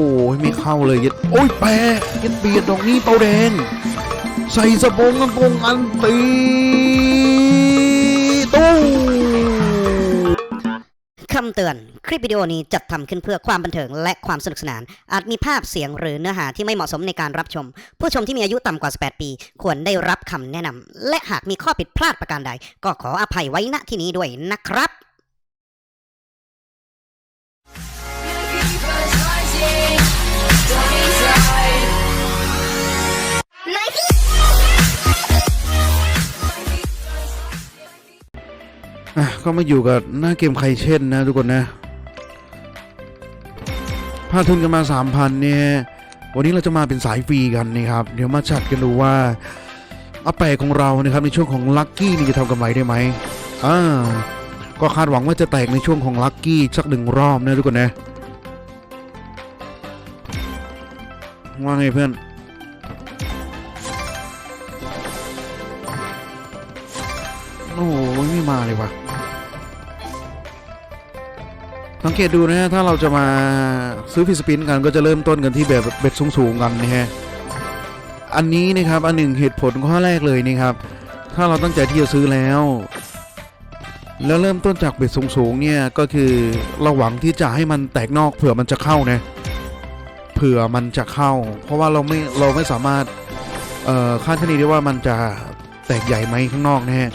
โอ้ยไม่เข้าเลยยัดโอ้ยแปะยัดเบียดดอกนี้เปาแดง ใส่สะโพงกางกงอันตีตู้คำเตือน คลิปวิดีโอนี้จัดทำขึ้นเพื่อความบันเทิงและความสนุกสนาน อาจมีภาพเสียงหรือเนื้อหาที่ไม่เหมาะสมในการรับชม ผู้ชมที่มีอายุต่ำกว่า 18 ปี ควรได้รับคำแนะนำและหากมีข้อผิดพลาดประการใด ก็ขออภัยไว้ณที่นี้ด้วยนะครับ ก็มาอยู่กับหน้าเกมใครเช่นนะทุกคนนะพาทุนกันมา 3,000 เนี่ย วันนี้เราจะมาเป็นสายฟรีกันนะครับ เดี๋ยวมาจัดกันดูว่าอาแปะของเรานะครับในช่วงของลัคกี้นี่จะทำกำไรได้ไหมอ่าก็คาดหวังว่าจะแตกในช่วงของลัคกี้สักหนึ่งรอบนะทุกคนนะว่าไงเพื่อนโอ้โหไม่มาเลยว่ะ สังเกตดูนะฮะถ้าเราจะมาซื้อฟิสปินกันก็จะเริ่มต้นกันที่แบบเบ็ดสูงๆกันนะฮะอันนี้นะครับอันหนึ่งเหตุผลข้อแรกเลยนะครับ ถ้าเราตั้งใจที่จะซื้อแล้ว แล้วเริ่มต้นจากเบ็ดสูงๆเนี่ยก็คือเราหวังที่จะให้มันแตกนอกเผื่อมันจะเข้านะเผื่อมันจะเข้า เพราะว่าเราไม่เราไม่สามารถเอ่อคาดคะเนได้ว่ามันจะแตกใหญ่ไหมข้างนอกนะฮะ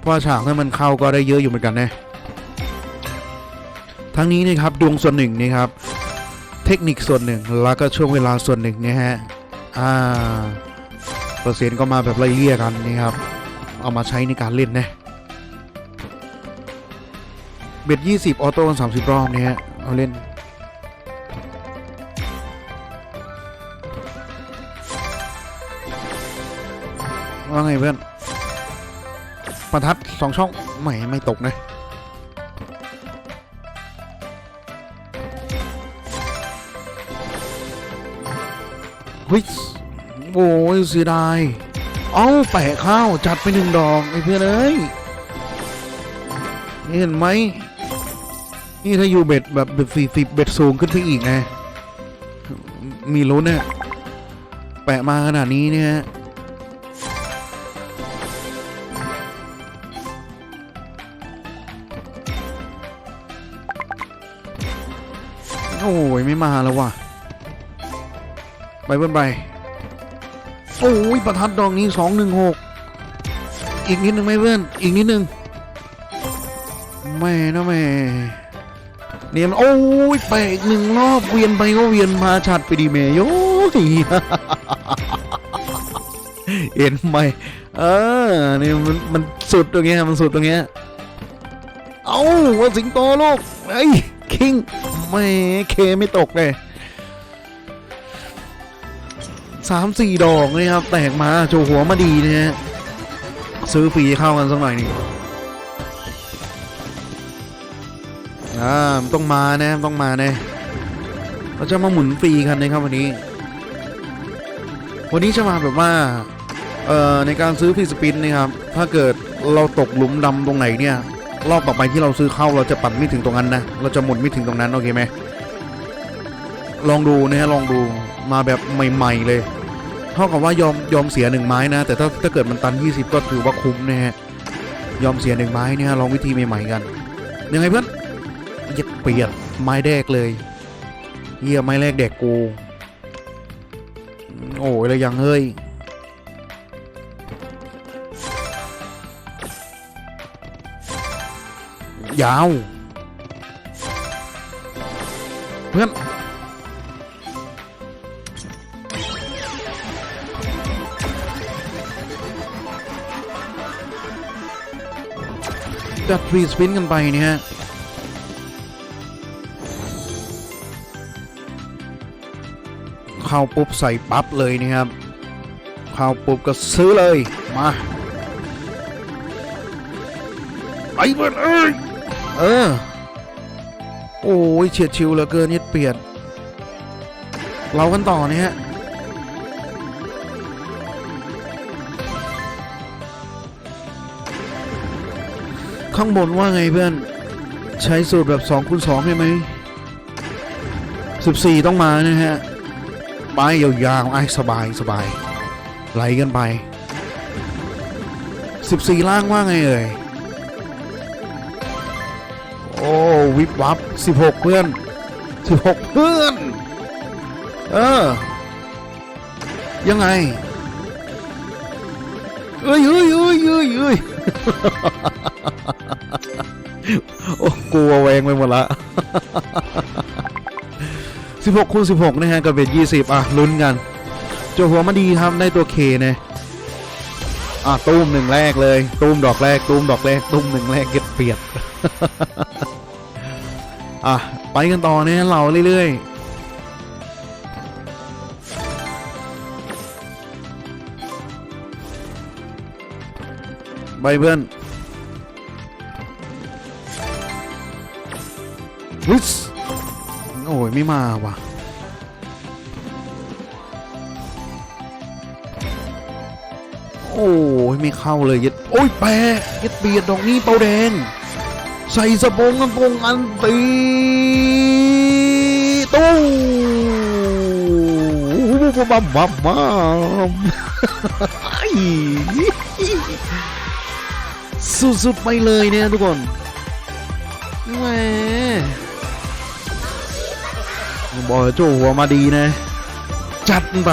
เพราะฉากถ้ามันเข้าก็ได้เยอะอยู่เหมือนกันนะ ทั้งนี้นะครับดวงส่วนหนึ่งนะครับ เทคนิคส่วนหนึ่งแล้วก็ช่วงเวลาส่วนหนึ่งนะฮะอ่าเปอร์เซ็นต์ก็มาแบบไล่เลี่ยกันนะครับ เอามาใช้ในการเล่นนะเบ็ดยี่สิบออโต้กันสามสิบรอบเนี่ยฮะเอาเล่นว่าไงเพื่อนประทัดสองช่องไม่ไม่ตกนะ เฮ้ยโอ้ยเสียดาย เอาแปะข้าวจัดไปหนึ่งดอกไอ้เพื่อนเอ้ยนี่เห็นไหมนี่ถ้าอยู่เบ็ดแบบเบ็ดสี่สิบเบ็ดสูงขึ้นไปอีกไงมีลุ้นเนี่ยแปะมาขนาดนี้เนี่ยโอ้ยไม่มาแล้วว่ะ ไปเพื่อนไปโอ้ยประทัดดอกนี้สองหนึ่งหกอีกนิดหนึ่งไหมเพื่อนอีกนิดหนึ่งแม่นะแม่เนี่ยมันโอ้ยไปอีกหนึ่งรอบเวียนไปก็เวียนมาชัดไปดีเมยโอ้ยเห็นไหมเออเนี่ยมันมันสุดตรงเงี้ยมันสุดตรงเงี้ยเอ้าว่าสิงโตลูกไอ้ยคิงไม่เคไม่ตกเลย สามสี่ดอกเลยครับ แตกมาโจหัวมาดีนะฮะซื้อฟรีเข้ากันสักหน่อยนี่อ่าต้องมานะต้องมานะเราจะมาหมุนฟรีกันนะครับวันนี้ วันนี้จะมาแบบว่าเอ่อในการซื้อฟรีสปินนะครับ ถ้าเกิดเราตกหลุมดำตรงไหนเนี่ย รอบต่อไปที่เราซื้อเข้าเราจะปั่นไม่ถึงตรงนั้นนะเราจะหมุนไม่ถึงตรงนั้นโอเคไหมลองดูนะฮะลองดูมาแบบใหม่ ๆ เลย ท่ากับว่ายอมยอมเสียหนึ่งไม้นะ แต่ถ้าถ้าเกิดมันตัน 20 ก็ถือว่าคุ้มนะฮะยอมเสียหนึ่งไม้เนี่ยลองวิธีใหม่ๆกันยังไงเพื่อนยัดเปลี่ยนไม้แรกเลยเยี่ยไม้แรกแดกกูโอ้ยแล้วยังเฮ้ยยาว เพื่อน จัดฟรีสปินกันไปเนี่ยฮะเข้าปุ๊บใส่ปั๊บเลยนะครับเข้าปุ๊บก็ซื้อเลย มาไปเบิดเอ้ยเออ โอ้ยเฉียดชิวเหลือเกินนิดเปลี่ยนเรากันต่อเนี่ยฮะ ข้างบนว่าไงเพื่อน ใช้สูตรแบบ2คูณ2ใช่ไหมสสิบสี่ต้องมานะฮะไปยาวๆไอ้สบายสบายไหลกันไปสิบสี่ล่างว่าไงเอ่ยโอ้วิบวับสิบหกเพื่อนสิบหกเพื่อน เออ ยังไงเอ้ยเอ้ยเอ้ยเอ้ยเอ้ย โอ้กลัวแวงไปหมดละสิบหกคูณสิบหกนะฮะกับเบ็ดยี่สิบอะ ลุ้นกันโจหัวมาดีครับได้ตัวเคนะอะตุ้มหนึ่งแรกเลย ตุ้มดอกแรก ตุ้มดอกแรก ตุ้มหนึ่งแรกเก็บเปียกอะ ไปกันต่อเนี่ยเราเรื่อยๆ ไปเพื่อน วิสโอ้ย ไม่มาว่ะ โอ้ย ไม่เข้าเลยยัดโอ้ย แปะยัดเบียดดอกนี้เปาแดง ใส่สบงกันปงอันตีตู้บัมบัมบัมไอ้สุดๆไปเลยเนี่ยทุกคนแหม บอกเลยโจหัวมาดีนะ จัดไป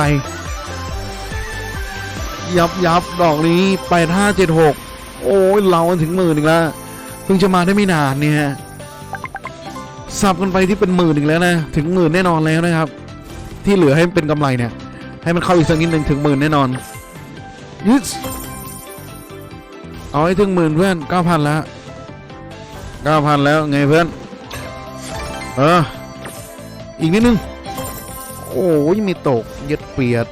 ยับยับดอกนี้ไปห้าเจ็ดหกโอ้ยเราถึงหมื่นอีกแล้วเพิ่งจะมาได้ไม่นานเนี่ยสับกันไปที่เป็นหมื่นอีกแล้วนะถึงหมื่นแน่นอนแล้วนะครับ ที่เหลือให้เป็นกำไรเนี่ย ให้มันเข้าอีกสักนิดหนึ่งถึงหมื่นแน่นอนยึดเอาให้ถึงหมื่นเพื่อนเก้าพันแล้วเก้าพันแล้วไงเพื่อน เออ อีกนิดนึง โอ้ยมีตกเย็ดเปียด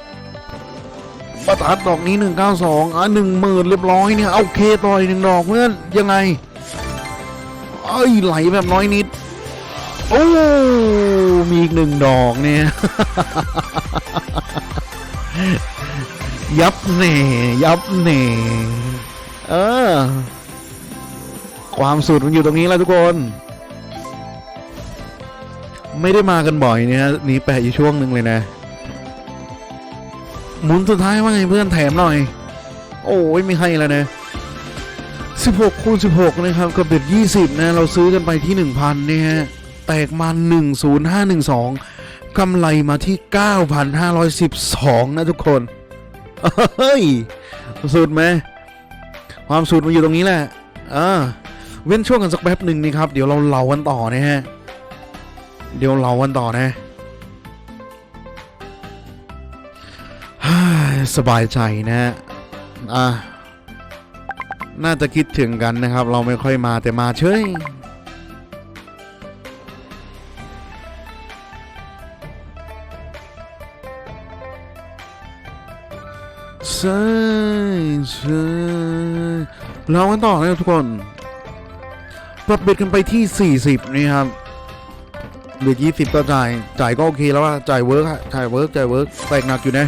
ประทัดดอกนี้ 192อะหนึ่งหมื่นเรียบร้อยเนี่ยเอเคต่อยหนึ่งดอกเพื่อนยังไงเอ้ยไหลแบบน้อยนิด โอ้ มีอีกหนึ่งดอกเนี่ย ยับเน่ยับเน่เออ ความสุดมันอยู่ตรงนี้แล้วทุกคน ไม่ได้มากันบ่อยเนี่ยนีแปะอยู่ช่วงหนึ่งเลยนะ หมุนสุดท้ายว่าไงเพื่อนแถมหน่อย โอ้ยไม่ให้แล้วนะ 16คูณ16 นะครับ กับเบ็ด20 นะ เราซื้อกันไปที่ 1,000เนี่ยแตกมา 10512กำไรมาที่ 9,512 นะทุกคน เฮ้ย สุดไหม ความสุดมันอยู่ตรงนี้แหละอ่าเว้นช่วงกันสักแป๊บหนึ่งนะครับ เดี๋ยวเราเล่ากันต่อนะฮะ เดี๋ยวเล่ากันต่อนะฮ่สบายใจนะฮะอะน่าจะคิดถึงกันนะครับ เราไม่ค่อยมาแต่มาเฉยใช่ใช่เรากันต่อนะทุกคนปรับเบ็ดกันไปที่ 40 นี่ครับ เบ็ด20ก็จ่าย จ่ายก็โอเคแล้วว่าจ่ายเวิร์กจ่ายเวิร์กจ่ายเวิร์กแตกหนักอยู่นะ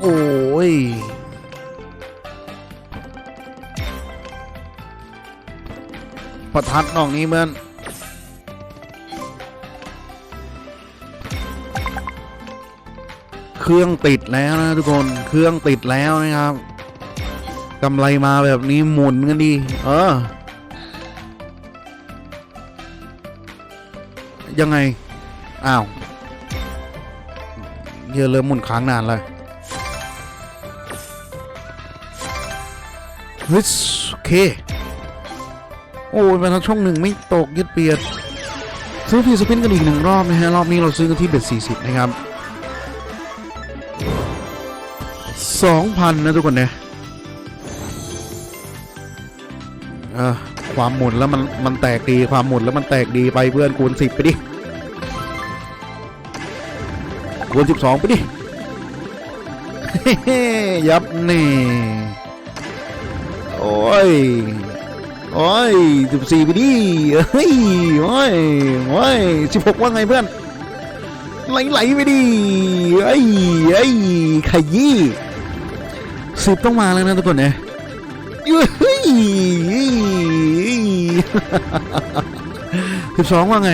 โอ้ยประทัดนอกนี้เหมือนเครื่องติดแล้วนะทุกคนเครื่องติดแล้วนะครับกำไรมาแบบนี้หมุนกันดี เออ ยังไง อ้าวเหี้ยเริ่มหมุนค้างนานเลยเฮ้ยโอเค โอ้ยมาทั้งช่องหนึ่งไม่ตกยึดเปียด ซื้อฟีสปินกันอีกหนึ่งรอบนะฮะ รอบนี้เราซื้อกันที่เบ็ด40นะครับ2,000นะทุกคนเนี่ยเออ ความหมุนแล้วมันมันแตกดีความหมุนแล้วมันแตกดีไปเพื่อนคูณ10ไปดิคูณ12ไปดิยับนี่โอ้ยโอ้ยสิบสี่ไปดิเฮ้ยโอ้ยโอ้ยสิบหกว่าไงเพื่อนไหลไหลไปดิไอ้ไอ้ยขยี้สิบต้องมาแล้วนะทุกคนเนี่ยเฮ้ย สิบสองว่าไง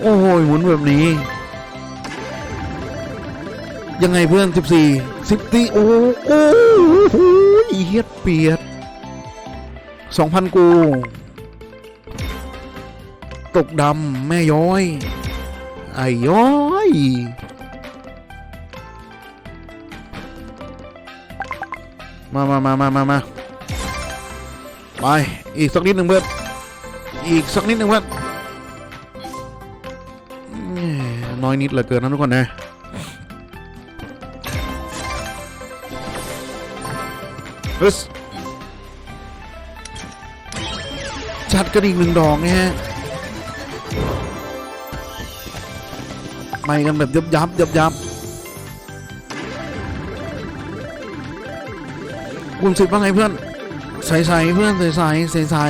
โอ้ยหมุนแบบนี้ ยังไงเพื่อนสิบสี่สิบตีโอ้โอ้โหเฮียดเปียดสองพันกู ตกดำแม่ย้อย ไอ้ย้อยมามามามามามา ไป อีกสักนิดหนึ่งเพื่อน อีกสักนิดหนึ่งเพื่อนน้อยนิดเหลือเกินนะทุกคนนะเฮ้ยจัดกันอีกหนึ่งดอกนี่ยฮะไปกันแบบยับยับยับยับคุณสิบว่าไงเพื่อน ใส่ใส่เพื่อนใส่ใส่ใส่ใส่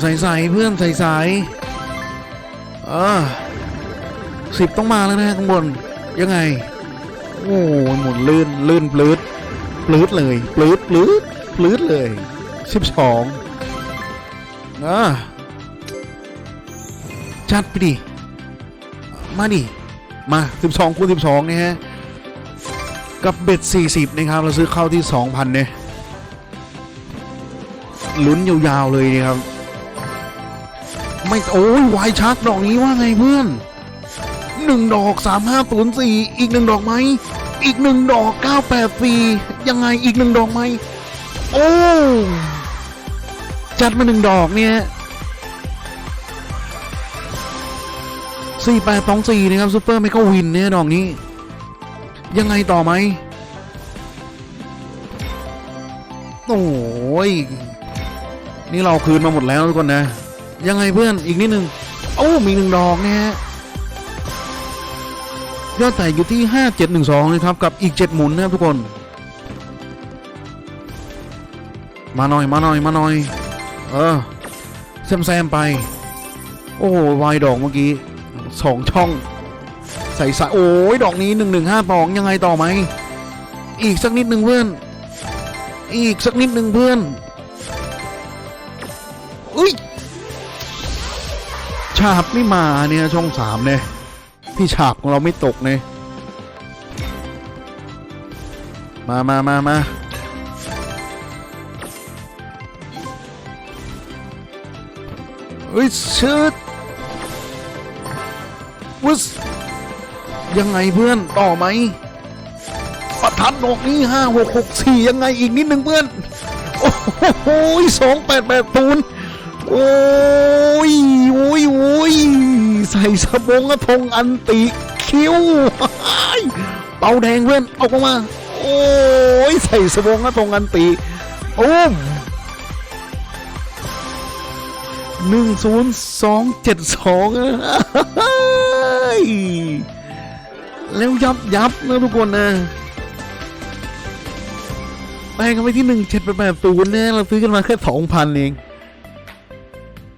ใส่ใส่เพื่อนใส่ใส่เออสิบต้องมาแล้วนะข้างบนยังไงโอ้หมุนลื่นลื่นปลื้ดปลื้ดเลยปลื้ดปลื้ดปลื้ดเลยสิบสองอะจัดไปดิมาดิมาสิบสองคูณสิบสองนี่ฮะ กับเบ็ดสี่สิบนะครับ เราซื้อเข้าที่สองพันเนี่ยลุ้นยาวๆเลยนะครับ ไม่ โอ้ยวายชักดอกนี้ว่าไงเพื่อนหนึ่งดอกสามห้าศูนย์สี่อีกหนึ่งดอกไหม อีกหนึ่งดอกเก้าแปดสี่ยังไงอีกหนึ่งดอกไหม โอ้จัดมาหนึ่งดอกเนี่ยสี่แปดสองสี่นะครับซูเปอร์ไม่ก็วินเนี่ยดอกนี้ ยังไงต่อไหมโอ้ยนี่เราคืนมาหมดแล้วทุกคนนะ ยังไงเพื่อนอีกนิดนึงโอ้มีหนึ่งดอกนี่ยฮะยอดแตกอยู่ที่ 5712 นะครับ กับอีก 7 หมุนนะครับทุกคน มาหน่อยมาหน่อยมาหน่อย เออแซมแซมไป โอ้วายดอกเมื่อกี้สองช่อง ใส่สายโอ้ยดอกนี้1152ยังไงต่อไหมอีกสักนิดหนึ่งเพื่อน อีกสักนิดหนึ่งเพื่อนอุ้ยฉาบไม่มาเนี่ยช่องสามเนี่ยพี่ฉาบของเราไม่ตกเนี่ยมามามามาเฮ้ยชืดวุส ยังไงเพื่อนต่อไหมประทัดดอกนี้ห้าหกหกสี่ยังไงอีกนิดหนึ่งเพื่อนโอ้โหสองแปดแปดศูนย์โอ้ยโอ้ยโอ้ยใส่สบงกระทงอันติคิ้วเป่าแดงเพื่อนเอาออกมาโอ้ยใส่สบงกระทงอันติโอ้หนึ่งศูนย์สองเจ็ดสอง แล้วยับยับนะทุกคนนะแปลงกันไปที่หนึ่งเจ็ดแปดแปดศูนย์เนี่ยเราซื้อกันมาแค่สองพันเอง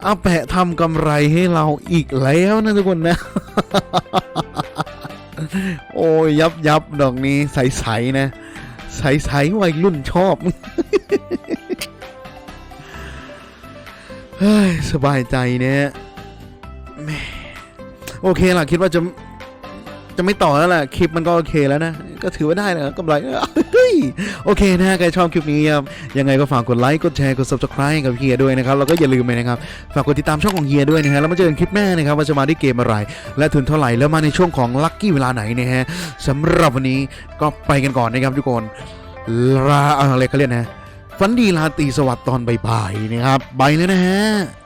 เอาแปะทำกำไรให้เราอีกแล้วนะทุกคนนะ โอ้ยยับยับดอกนี้ใสๆนะ ใสๆวัยรุ่นชอบเฮ้ยสบายใจเนี่ยโอเคล่ะคิดว่าจะ จะไม่ต่อแล้วแหละคลิปมันก็โอเคแล้วนะ ก็ถือว่าได้นะกำไรเฮ้ยโอเคนะใครชอบคลิปนี้ครับยังไงก็ฝากกดไลค์กดแชร์กด subscribe กับเฮียด้วยนะครับแล้วก็อย่าลืมไปนะครับฝากกดติดตามช่องของเฮียด้วยนะฮะแล้วมาเจอกันคลิปหน้านะครับว่าจะมาที่เกมอะไร และทุนเท่าไหร่แล้วมาในช่วงของลัคกี้เวลาไหนนะฮะสำหรับวันนี้ก็ไปกันก่อนนะครับทุกคนลาอะไรเขาเรียกนะฝันดีลาตีสวัสดิ์ตอนบ่ายๆนะครับไปเลยนะฮะ